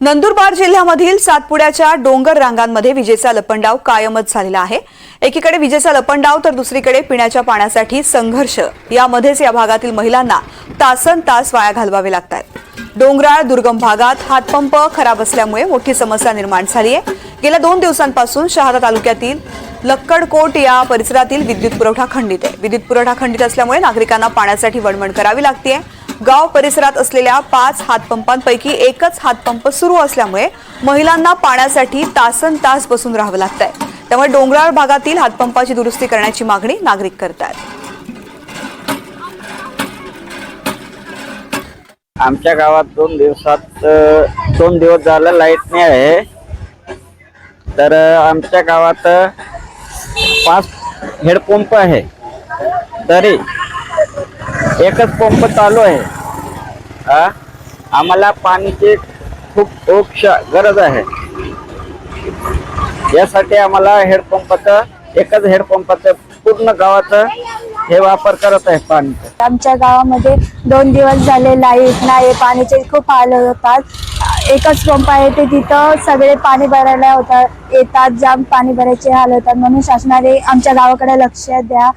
नंदुरबार जिल्ह्यामधील सातपुड्याच्या डोंगर रांगांमध्ये विजेचा लपंडाव कायमच झालेला आहे. एकीकडे विजेचा लपंडाव तर दुसरीकडे पिण्याच्या पाण्यासाठी संघर्ष. यामध्येच या भागातील महिलांना तासन तास वाया घालवावे लागतात डोंगराळ दुर्गम भागात हातपंप खराब असल्यामुळे मोठी समस्या निर्माण झाली आहे. गेल्या दोन दिवसांपासून शहादा तालुक्यातील लक्कडकोट या परिसरातील विद्युत पुरवठा खंडित आहे. विद्युत पुरवठा खंडित असल्यामुळे नागरिकांना पाण्यासाठी वणवण करावी लागते गाव परिसरात असलेल्या पाच हातपंपांपैकी एकच हातपंप सुरू असल्यामुळे महिलांना पाण्यासाठी तासन तास बसून राहावं लागतंय. त्यामुळे डोंगराळ भागातील हातपंपाची दुरुस्ती करण्याची मागणी नागरिक करतात आमच्या गावात दोन दिवसात दोन दिवस झालं लाइट नाही आहे. तर आमच्या गावात पाच हेडपंप आहे. तरी एकच पंप चालू आहे. आम्हाला पाण्याची खूप ओक्ष गरज आहे. यासाठी आम्हाला हेडपंपाचं एकच हेडपंपाचं पूर्ण गावाचं हे वापर करत आहे पाणी. आमच्या गावामध्ये दोन दिवस झाले लाइट नाही पाण्याचे खूप हाल होतात. एकच पंप आहे ते तिथं सगळे पाणी भरायला होतात येतात जाम पाणी भरायचे हाल होतात. म्हणून शासनाने आमच्या गावाकडे लक्ष द्या.